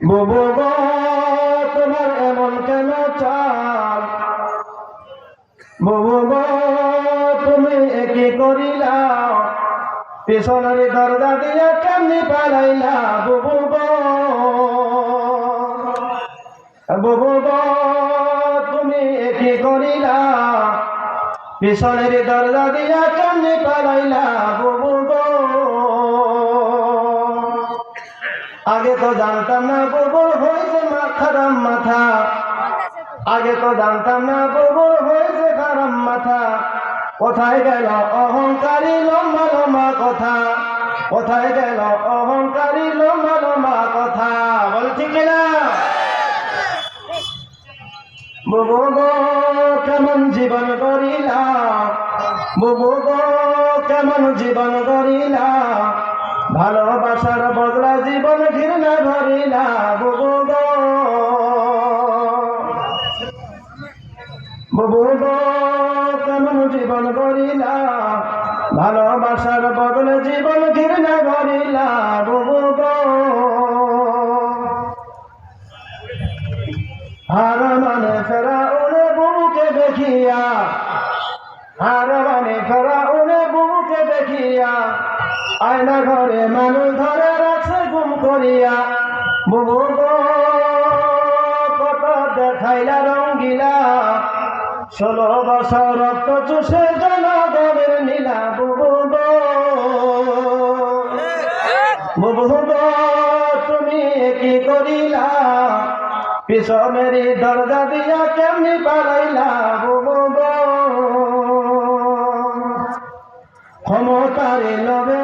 বুবু তোমার এমন কেন চাল? বুবু তুমি একই করিলা? পিছনের দরজা দিয়ে কেমনি পালাইলা? বুবু বুবু তুমি একই করিলা? পিছনের দরজা দিয়া কেমনি পালাইলা? বুবু তো জানতাম না গোবর হয়েছে খারাম মাথা। আগে তো জানতাম না গোবর হয়েছে খারাম মাথা। কোথায় গেল অহংকারী লম্বা লম্বা কথা? কোথায় গেল অহংকারী লম্বা লম্বা কথা? বলছি কিনা? বুবু গো, কেমন জীবন করিলা বুবু গো, কেমন জীবন করিলা ভালোবাসার বদলা জীবন ঘৃণা বুবু গো। কেমন জীবন করিলা ভালোবাসার বদলে জীবন ঘৃণা গো। হার মানে ফেরা উড়ে বুবুকে দেখিয়া, হার মানে ফেরা আয়না ঘরে মানুষ ধরে রাখছে গুম করিয়া। বুবু কত দেখাইলা রঙ্গিলা। ষোলো বছর রক্ত চুষে জনগণের নীলা। বুবু বুবু তুমি কি করিলা? পিছনের দরজা দিয়া কেমনি পালাইলা? বুবু ক্ষমতার লোভে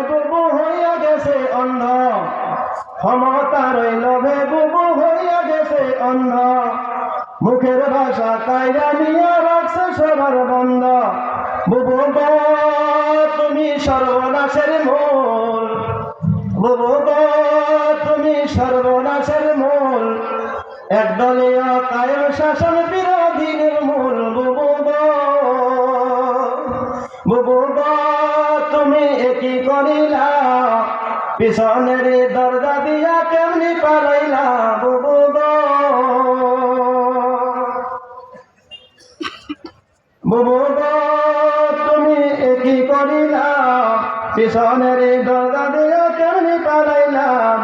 মুখের ভাষা কায়রা নিয়ে রাখছে সবার বন্ধ। বুবু তুমি সর্বনাশের মূল। বুবু তুমি সর্বনাশের মূল। একদলীয় কায়ম শাসন বিরোধী নির্মূল। বুবু বুবু তুমি একই করিলা। পিছনের দরজা দিয়া কেমনি পালাইলা? বুবু তুমি একই করিলা? পিছনের দরজা দিয়ে কেমনি পালাইলাম?